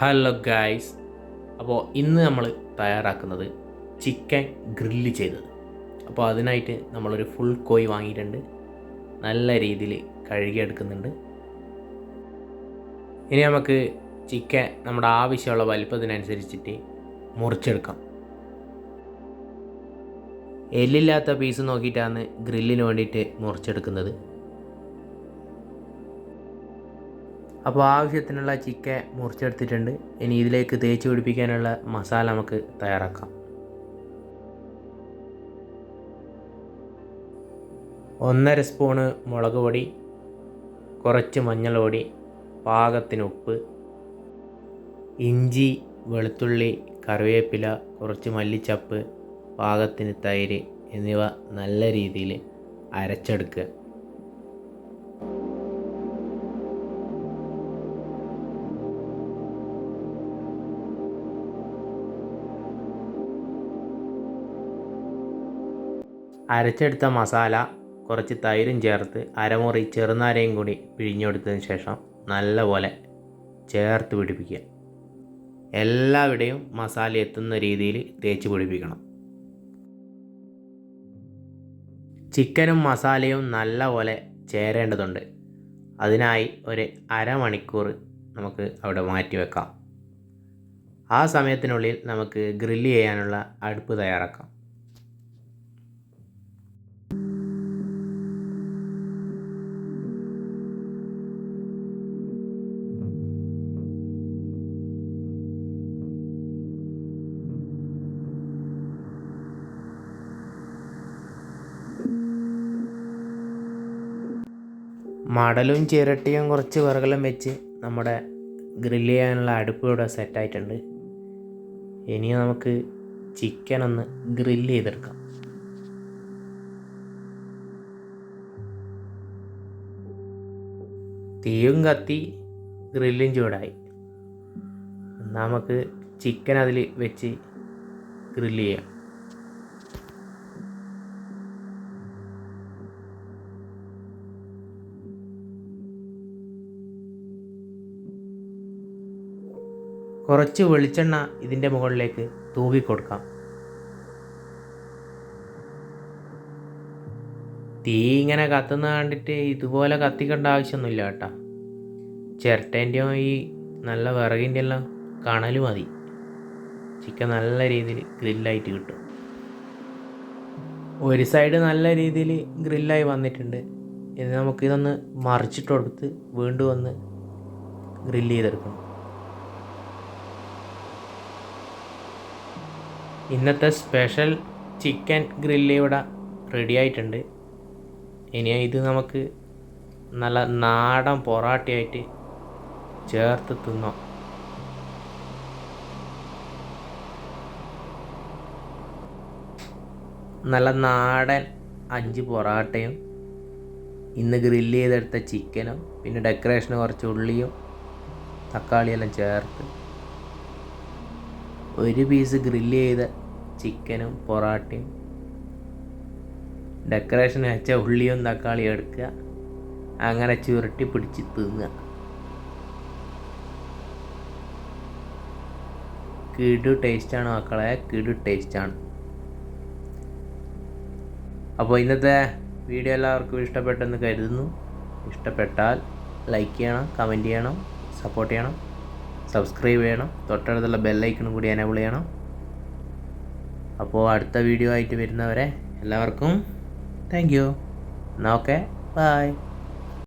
Hello guys അപ്പോൾ ഇന്ന് നമ്മൾ തയ്യാറാക്കുന്നത് ചിക്കൻ ഗ്രില്ല് ചെയ്തത്. അപ്പോൾ അതിനായിട്ട് നമ്മളൊരു ഫുൾ കോയി വാങ്ങിയിട്ടുണ്ട്. നല്ല രീതിയിൽ കഴുകിയെടുക്കുന്നുണ്ട്. ഇനി നമുക്ക് ചിക്കൻ നമ്മുടെ ആവശ്യമുള്ള വലിപ്പത്തിനനുസരിച്ചിട്ട് മുറിച്ചെടുക്കാം. എല്ലില്ലാത്ത പീസ് നോക്കിയിട്ടാണ് ഗ്രില്ലിന് വേണ്ടിയിട്ട് മുറിച്ചെടുക്കുന്നത്. അപ്പോൾ ആവശ്യത്തിനുള്ള ചിക്കൻ മുറിച്ചെടുത്തിട്ടുണ്ട്. ഇനി ഇതിലേക്ക് തേച്ച് പിടിപ്പിക്കാനുള്ള മസാല നമുക്ക് തയ്യാറാക്കാം. ഒന്നര സ്പൂണ് മുളക് പൊടി കുറച്ച് മഞ്ഞൾ പൊടി പാകത്തിന് ഉപ്പ് ഇഞ്ചി വെളുത്തുള്ളി കറിവേപ്പില കുറച്ച് മല്ലിച്ചപ്പ് പാകത്തിന് തൈര് എന്നിവ നല്ല രീതിയിൽ അരച്ചെടുക്കുക. അരച്ചെടുത്ത മസാല കുറച്ച് തൈരും ചേർത്ത് അരമുറി ചെറുനാരയും കൂടി പിഴിഞ്ഞെടുത്തതിന് ശേഷം നല്ലപോലെ ചേർത്ത് പിടിപ്പിക്കുക. എല്ലാവിടെയും മസാല എത്തുന്ന രീതിയിൽ തേച്ച് പിടിപ്പിക്കണം. ചിക്കനും മസാലയും നല്ലപോലെ ചേരേണ്ടതുണ്ട്. അതിനായി ഒരു അരമണിക്കൂർ നമുക്ക് അവിടെ മാറ്റി വെക്കാം. ആ സമയത്തിനുള്ളിൽ നമുക്ക് ഗ്രില്ല് ചെയ്യാനുള്ള അടുപ്പ് തയ്യാറാക്കാം. മടലും ചിരട്ടിയും കുറച്ച് വിറകലും വെച്ച് നമ്മുടെ ഗ്രില്ല് ചെയ്യാനുള്ള അടുപ്പ് ഇവിടെ സെറ്റായിട്ടുണ്ട് ഇനി നമുക്ക് ചിക്കൻ ഒന്ന് ഗ്രില്ല് ചെയ്തെടുക്കാം. തീയും കത്തി ഗ്രില്ലും ചൂടായി. നമുക്ക് ചിക്കൻ അതിൽ വെച്ച് ഗ്രില്ല് ചെയ്യാം. കുറച്ച് വെളിച്ചെണ്ണ ഇതിന്റെ മുകളിലേക്ക് തൂവി തീ ഇങ്ങനെ കത്തുന്ന കണ്ടിട്ട് ഇതുപോലെ കത്തിക്കേണ്ട ആവശ്യമൊന്നുമില്ല കേട്ടോ. ചിരട്ടേന്റെയോ ഈ നല്ല വിറകിന്റെ എല്ലാം കണൽ മതി. ചിക്കൻ നല്ല രീതിയിൽ ഗ്രില്ലായിട്ട് കിട്ടും. ഒരു സൈഡ് നല്ല രീതിയിൽ ഗ്രില്ലായി വന്നിട്ടുണ്ട്. ഇനി നമുക്കിതൊന്ന് മറിച്ചിട്ട് കൊടുത്ത് വീണ്ടും ഒന്ന് ഗ്രില്ല് ചെയ്തെടുക്കണം. ഇന്നത്തെ സ്പെഷ്യൽ ചിക്കൻ ഗ്രില്ല് ഇവിടെ റെഡി ആയിട്ടുണ്ട്. ഇനി ഇത് നമുക്ക് നല്ല നാടൻ പൊറാട്ടയായിട്ട് ചേർത്ത് തിന്നാം. നല്ല നാടൻ അഞ്ച് പൊറാട്ടയും ഇന്ന് ഗ്രില്ല് ചെയ്തെടുത്ത ചിക്കനും പിന്നെ ഡെക്കറേഷന് കുറച്ച് ഉള്ളിയും തക്കാളിയെല്ലാം ചേർത്ത് ഒരു പീസ് ഗ്രില്ല് ചെയ്ത ചിക്കനും പൊറാട്ടയും. ഡെക്കറേഷൻ വെച്ച ഉള്ളിയും തക്കാളിയും എടുക്കുക. അങ്ങനെ ചുരുട്ടി പിടിച്ച് തിന്നുക. കിടു ടേസ്റ്റാണ് മക്കളെ കിടു ടേസ്റ്റാണ് അപ്പോൾ ഇന്നത്തെ വീഡിയോ എല്ലാവർക്കും ഇഷ്ടപ്പെട്ടെന്ന് കരുതുന്നു. ഇഷ്ടപ്പെട്ടാൽ ലൈക്ക് ചെയ്യണം കമന്റ് ചെയ്യണം സപ്പോർട്ട് ചെയ്യണം സബ്സ്ക്രൈബ് ചെയ്യണം. തൊട്ടടുത്തുള്ള ബെല്ലൈക്കണും കൂടി എനേബിൾ ചെയ്യണം. അപ്പോൾ അടുത്ത വീഡിയോ ആയിട്ട് വരുന്നവരെ എല്ലാവർക്കും താങ്ക് യു എന്നാൽ ഓക്കെ ബൈ